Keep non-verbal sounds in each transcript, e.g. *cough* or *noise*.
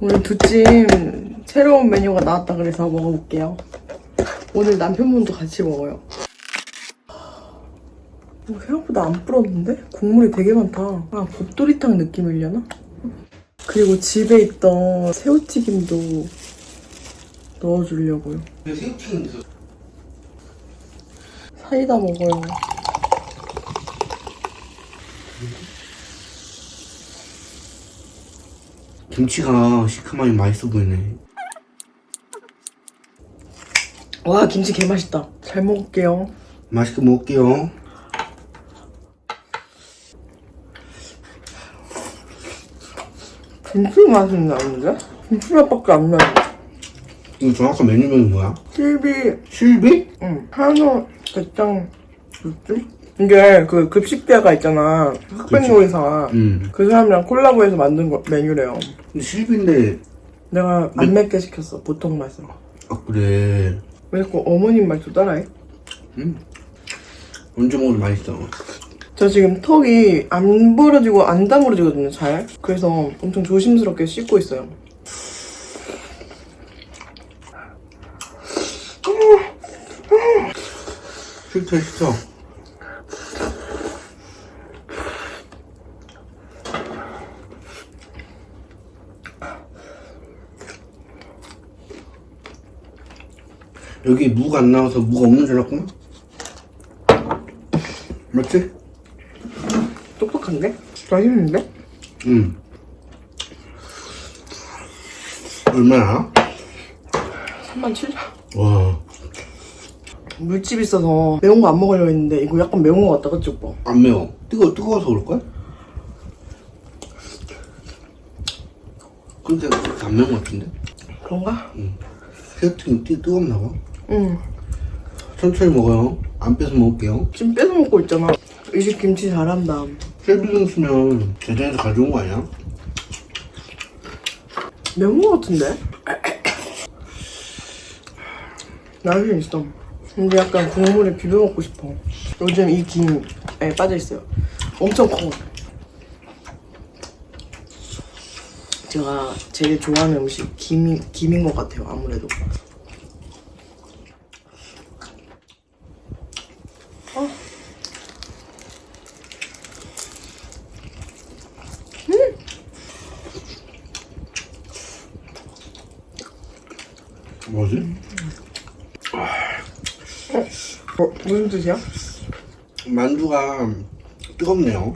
오늘 두찜 새로운 메뉴가 나왔다 그래서 먹어볼게요. 오늘 남편분도 같이 먹어요. 어, 생각보다 안 불었는데? 국물이 되게 많다. 아, 곱돌이탕 느낌이려나? 그리고 집에 있던 새우튀김도 넣어주려고요. 새우튀김 사이다 먹어요. 김치가 시큼하니 맛있어 보이네. 와, 김치 개 맛있다. 잘 먹을게요. 맛있게 먹을게요. 김치 맛은 나는데? 김치 맛밖에 안 나요. 이거 정확한 메뉴명이 뭐야? 실비 실비? 응. 한우 대장 뭐지? 이게 그 급식대가 있잖아. 흑백 요리사. 응. 그 사람이랑 콜라보해서 만든 거, 메뉴래요. 근데 실비인데 내가 안 맵게 시켰어. 보통 맛으로. 아 그래. 왜 자꾸 어머님 말도 따라해? 언제 먹어도 맛있어. 저 지금 턱이 안 벌어지고 안 다물어지거든요, 잘. 그래서 엄청 조심스럽게 씻고 있어요. 싫다 싫어. 여기 무가 안 나와서 무가 없는 줄 알았구나? 맞지? 똑똑한데? 맛있는데? 응. 얼마나? 37,000원. 와, 물집 있어서 매운 거 안 먹으려고 했는데 이거 약간 매운 거 같다, 그치, 오빠? 안 매워. 뜨거, 뜨거워서 그럴걸? 근데 안 매운 것 같은데? 그런가? 새우튀김 뜨, 뜨겁나 봐. 응. 천천히 먹어요. 안 뺏어 먹을게요. 지금 뺏어 먹고 있잖아. 이 집 김치 잘한다. 셀비등 쓰면 대전에서 가져온 거 아니야? 매운 거 같은데? 나중에 있어. 근데 약간 국물에 비벼 먹고 싶어. 요즘 이 김에 빠져 있어요. 엄청 커. 제가 제일 좋아하는 음식 김 김인 것 같아요. 아무래도. 어. 뭐지? 어, 무슨 뜻이야? 만두가 뜨겁네요.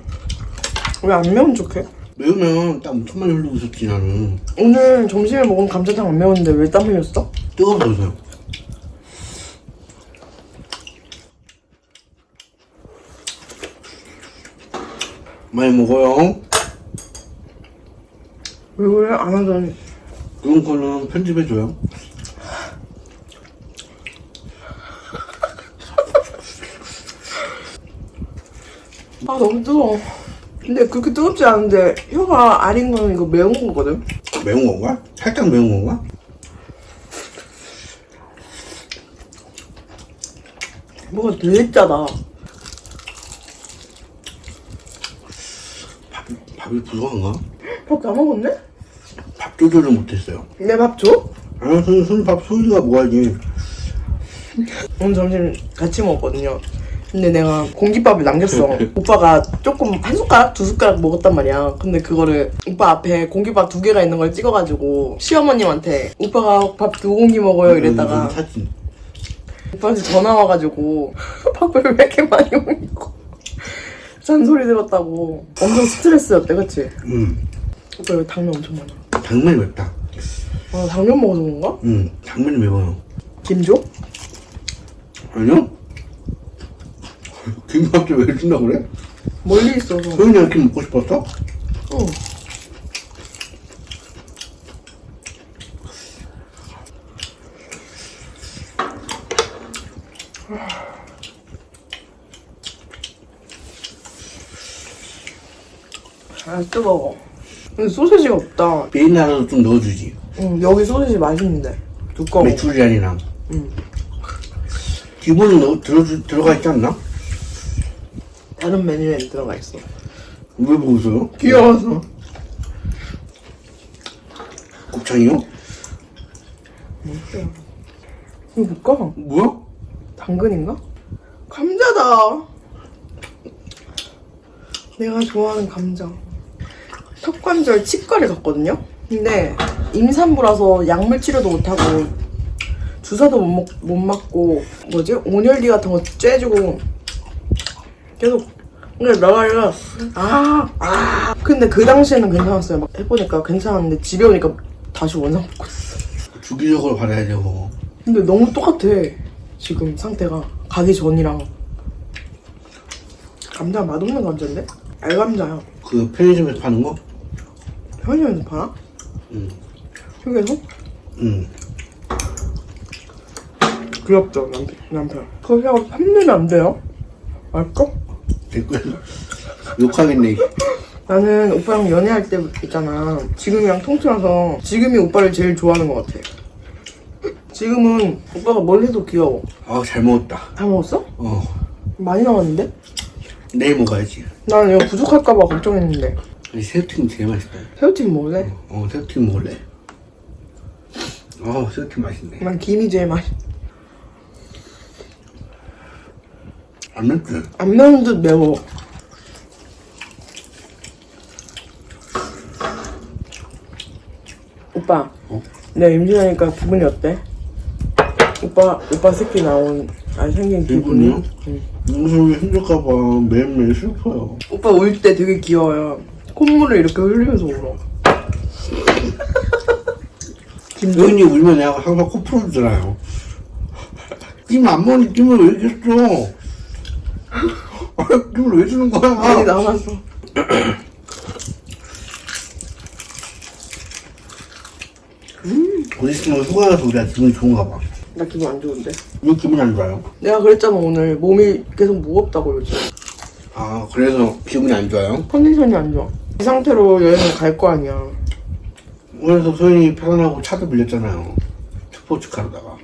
왜 안 매운 척해? 매우면 땀 엄청 많이 흘리고 있었지 나는. 오늘 점심에 먹은 감자탕 안 매웠는데 왜 땀 흘렸어? 뜨거워서요. 많이 먹어요. 왜 그래? 안 하더니. 그런 거는 편집해줘요. 아 너무 뜨거워. 근데 그렇게 뜨겁지 않은데 혀가 아린 거는 이거 매운 거거든? 매운 건가? 살짝 매운 건가? 뭐가 되게 짜다. 밥, 밥이 부족한가? 밥 다 먹었네? 밥 조절을 못했어요. 내 밥 줘? 아, 손, 손밥 소리가 뭐하지? 오늘 점심 같이 먹었거든요. 근데 내가 공깃밥을 남겼어. 오빠가 조금 한 숟가락, 두 숟가락 먹었단 말이야. 근데 그거를 오빠 앞에 공깃밥 두 개가 있는 걸 찍어가지고 시어머님한테 오빠가 밥 두 공기 먹어요 이랬다가 이건 사진. 오빠한테 전화 와가지고 *laughs* 밥을 왜 이렇게 많이 먹냐고 잔소리 들었다고 엄청 스트레스였대 그치? 응. 오빠 여기 당면 엄청 많아 당면이 맵다. 아 당면 먹어서 그런가? 응. 당면이 매워요. 김 줘? 아니요? 김밥도 왜 준다 그래? 멀리 있어서 소연이가 김 먹고 싶었어? 응. 아 뜨거워 근데 소세지가 없다 베이나라도 좀 넣어주지. 응 여기 소세지 맛있는데 두꺼워 메추리알이랑. 응. 기본은 넣, 들어주, 들어가 있지 않나? 다른 메뉴에 들어가 있어 왜 보고 있어요? 귀여워서 고추장이요? 이거 뭘까? 뭐야? 당근인가? 감자다. 내가 좋아하는 감자. 턱관절 치과를 갔거든요. 근데 임산부라서 약물 치료도 못하고 주사도 못, 먹, 못 맞고 뭐지 온열기 같은 거 쬐주고 계속 근데 나가니까 아아 근데 그 당시에는 괜찮았어요. 막 해보니까 괜찮았는데 집에 오니까 다시 원상 복구 했어. 주기적으로 받아야 되고. 근데 너무 똑같아 지금 상태가 가기 전이랑 감자 맛없는 감자인데? 알감자야 그 편의점에서 파는 거? 편의점에서 팔아? 응. 휴게소? 응. 귀엽죠 남편, 남편 거기하고 3년이 안 돼요? 알까? 댓글 욕하겠네. 나는 오빠랑 연애할 때 있잖아 지금이랑 통틀어서 지금이 오빠를 제일 좋아하는 것 같아 지금은 오빠가 뭘 해도 귀여워 아, 잘 먹었다. 다 먹었어? 어. 많이 남았는데? 내일 먹어야지. 나는 이거 부족할까봐 걱정했는데 아니, 새우튀김 제일 맛있다. 새우튀김 먹을래? 어, 새우튀김 먹을래? 어, 새우튀김 맛있네. 난 김이 제일 맛있 안 맵지? 안 매운 듯 매워. 오빠, 어? 내가 임신하니까 기분이 어때? 오빠, 오빠 새끼 나온, 아 생긴 기분이? 기분이요? 응. 무슨 힘들까봐 매일매일 슬퍼요. 오빠 울 때 되게 귀여워요. 콧물을 이렇게 흘리면서 울어. 여인이 울면 내가 항상 코 풀어주잖아요. 김안 먹는 김을 왜 이렇게 줘? *laughs* 아, 김을 왜 주는 거야? 많이 남았어. 휴가 가서 우리가 기분이 좋은가 봐. 나 기분 안 좋은데. 왜 기분이 안 좋아요? 내가 그랬잖아 오늘 몸이 계속 무겁다고 요즘. 아, 그래서 기분이 안 좋아요? 컨디션이 안 좋아. 이 상태로 여행을 갈 거 아니야. 그래서 소연이 편안하고 차도 빌렸잖아요. 스포츠카로다가.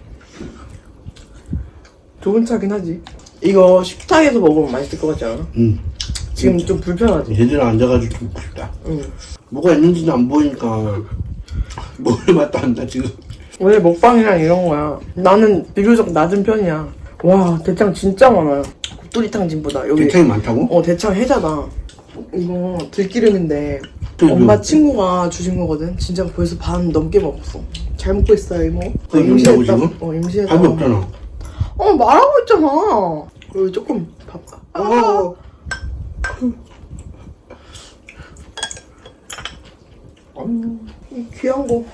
좋은 차긴 하지. 이거 식탁에서 먹으면 맛있을 것 같지 않아? 응. 지금 좀 불편하지? 제대로 앉아가지고 좀 싶다. 응. 뭐가 있는지는 안 보이니까 먹을 맛도 안 나, 지금. 원래 먹방이랑 이런 거야. 나는 비교적 낮은 편이야. 와, 대창 진짜 많아요. 곱돌이탕진보다. 여기. 대창이 많다고? 어, 대창 해자다. 이거 들기름인데 또 엄마 이거- 친구가 주신 거거든. 진짜 벌써 반 넘게 먹었어. 잘 먹고 있어요, 이모. 그거 먹는다고 지금? 어, 임시했다. 밥이 없잖아. 어, 말하고 있잖아. 그리고 조금 밥. 아, 어. 이 귀한 거.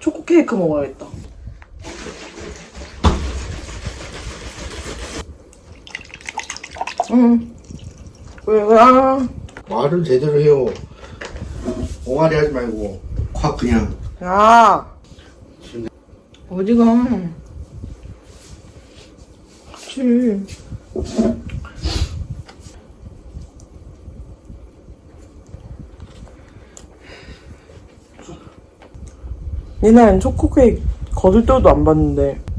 초코 케이크 먹어야겠다. 응. 왜, 왜, 아. 말을 제대로 해요. 옹알이 하지 말고. 확 그냥. 야. 어디가? 그치. 얘는 초코 케이크 거들떠도 안 봤는데.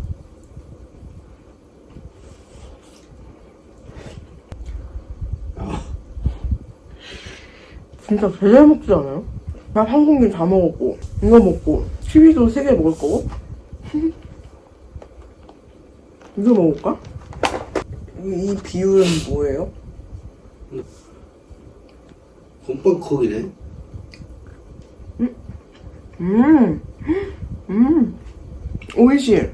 진짜 잘 먹지 않아요? 나 한 공기 다 먹었고 이거 먹고 키위도 세 개 먹을 거고 *laughs* 이거 먹을까? 이, 이 비율은 뭐예요? 곰빵국이네. 음, 음, 오이시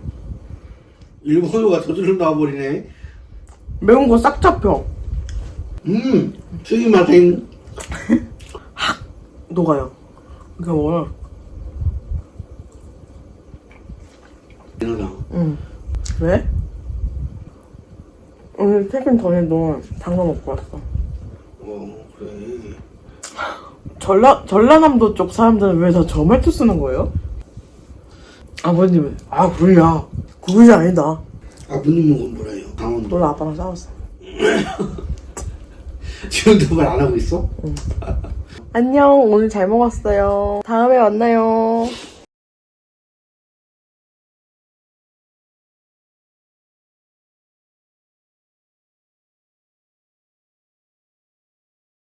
일본어가 저절로 나와버리네. 매운 거 싹 잡혀 음, 스기마생. 녹아요 먹어요 이러나. 응 왜? 오늘 퇴근 전에도 당근 먹고 왔어 어, 그래. 전라, 전라남도 쪽 사람들은 왜 다 저 말투 쓰는 거예요? 아버님은 아 그러냐 그것이 아니다 아버님은 건 뭐래요? 강원도. 너랑 아빠랑 싸웠어 *laughs* 지금도 말 안 하고 있어? 안녕. 오늘 잘 먹었어요. 다음에 만나요